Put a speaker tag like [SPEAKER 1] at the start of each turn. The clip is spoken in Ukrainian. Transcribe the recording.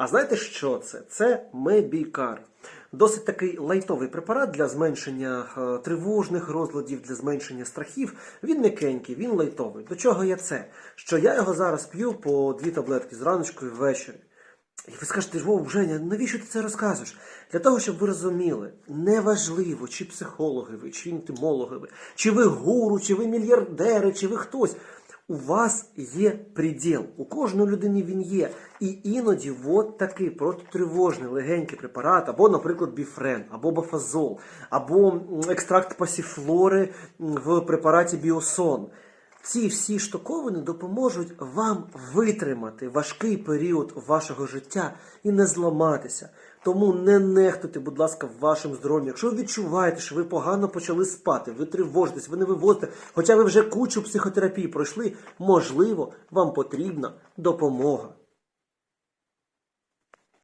[SPEAKER 1] А знаєте, що це? Це Мебікар. Досить такий лайтовий препарат для зменшення е, тривожних розладів, для зменшення страхів. Він м'якенький, він лайтовий. До чого я це? Що я його зараз п'ю по дві таблетки зраночку і ввечері. І ви скажете, Вов, Женя, навіщо ти це розказуєш? Для того, щоб ви розуміли, неважливо, чи психологи ви, чи інтимологи ви, чи ви гуру, чи ви мільярдери, чи ви хтось. У вас є приділ. У кожної людини він є. І іноді от такий протитривожний легенький препарат, або, наприклад, біфрен, або бафазол, або екстракт пасіфлори в препараті Біосон. Ці всі штуковини допоможуть вам витримати важкий період вашого життя і не зламатися. Тому не нехтуйте, будь ласка, вашим здоров'ям. Якщо ви відчуваєте, що ви погано почали спати, ви тривожитесь, ви не вивозите, хоча ви вже кучу психотерапії пройшли, можливо, вам потрібна допомога.